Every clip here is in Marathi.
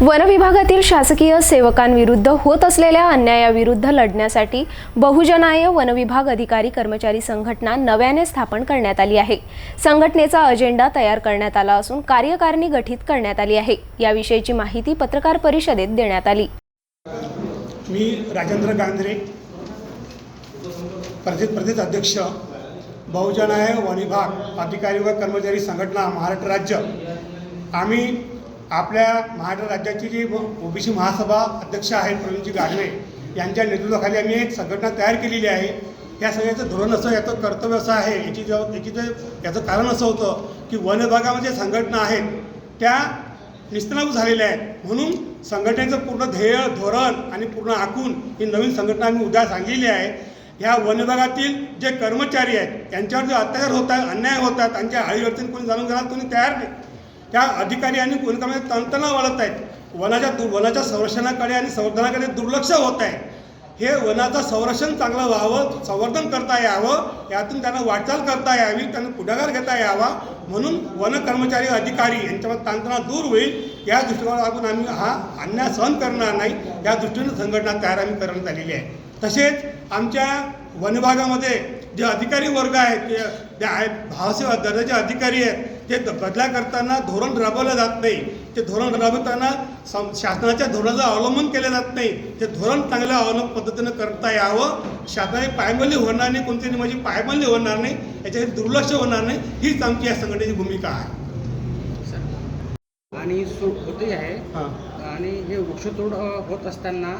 वनविभागातील शासकीय सेवकांविरुद्ध होत असलेल्या अन्यायाविरुद्ध लढण्यासाठी बहुजनाय वनविभाग अधिकारी कर्मचारी संघटना नव्याने स्थापन करण्यात आली आहे. संघटनेचा अजेंडा तयार करण्यात आला असून कार्यकारिणी गठीत करण्यात आली आहे. याविषयीची माहिती पत्रकार परिषदेत देण्यात आली. मी राजेंद्र गांधरे प्रदेश प्रदेश अध्यक्ष बहुजनाय वनविभाग अधिकारी व कर्मचारी संघटना महाराष्ट्र राज्य. आम्ही आपल्या महाराष्ट्र राज्याची जी ओबीसी महासभा अध्यक्ष आहेत प्रवीणजी गाढवे यांच्या नेतृत्वाखाली आम्ही एक संघटना तयार केलेली आहे. या सगळ्याचं धोरण असं याचं कर्तव्य असं आहे. याची जव याची जे याचं कारण असं होतं की वन विभागामध्ये संघटना आहेत त्या निस्तनाभूत झालेल्या आहेत. म्हणून संघटनेचं पूर्ण ध्येय धोरण आणि पूर्ण आखून ही नवीन संघटना आम्ही उद्या सांगलेली आहे. ह्या वन विभागातील जे कर्मचारी आहेत त्यांच्यावर जे अत्याचार होतात अन्याय होतात त्यांच्या अडीअडचणी कोणी जाणून घ्यायला कोणी तयार नाही. त्या अधिकारी आणि कोणकामध्ये तणतणा वाढत आहेत. वनाच्या दु वनाच्या संरक्षणाकडे आणि संवर्धनाकडे दुर्लक्ष होत आहे. हे वनाचं संरक्षण चांगलं व्हावं संवर्धन करता यावं यातून त्यांना वाटचाल करता यावी त्यांना पुढाकार घेता यावा म्हणून वन कर्मचारी अधिकारी यांच्यावर तांत्रणा दूर होईल या दृष्टिकोनातून आम्ही हा अन्याय सहन करणार नाही. या दृष्टीने संघटना तयार आम्ही करण्यात आलेली आहे. तसेच आमच्या वनविभागामध्ये जे अधिकारी वर्ग आहेत ते जे आहेत भावसेवा दर्जाचे अधिकारी आहेत ते द- बदल्या करताना धोरण राबवलं जात नाही ते धोरण राबवताना सं शासनाच्या धोरणाचं अवलंबन केलं जात नाही ते धोरण चांगल्या अवलंब पद्धतीनं करता यावं. शासनाची पायमल्ली होणार नाही कोणती माझी पायमल्ली होणार नाही याच्याकडे दुर्लक्ष होणार नाही हीच आमची या संघटनेची भूमिका आहे. आणि होते आहे. हां. आणि हे वृक्षतोड होत असताना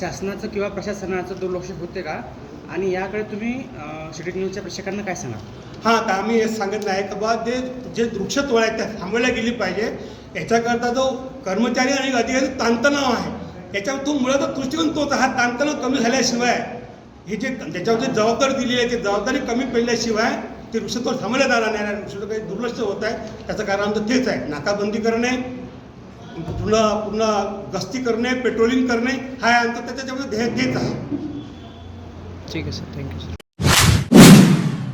शासनाचं किंवा प्रशासनाचं दुर्लक्ष होते का? आणि याकडे तुम्ही सिटी न्यूजच्या प्रेक्षकांना काय सांगा हां तर आम्ही हे सांगत नाही की बा जे जे वृक्षतोड आहेत त्या थांबवल्या गेली पाहिजे. याच्याकरता जो कर्मचारी आणि अधिकारी ताणतणाव आहे याच्यातून मुळात दृष्टिकोन तोच आहे. हा ताणतणाव कमी झाल्याशिवाय हे जे त्याच्यावर जे जबाबदारी दिली आहे ती जबाबदारी कमी पडल्याशिवाय ते वृक्षतोड थांबवल्या जाणार नाही आणि वृक्षतोड काही दुर्लक्ष होत आहे. त्याचं कारण आमचं तेच आहे. नाकाबंदी करणे पूर्ण पूर्ण गस्ती करणे पेट्रोलिंग करणे हा आमचं त्याच्यामध्ये ध्येय तेच आहे. ठीक आहे सर थँक्यू सर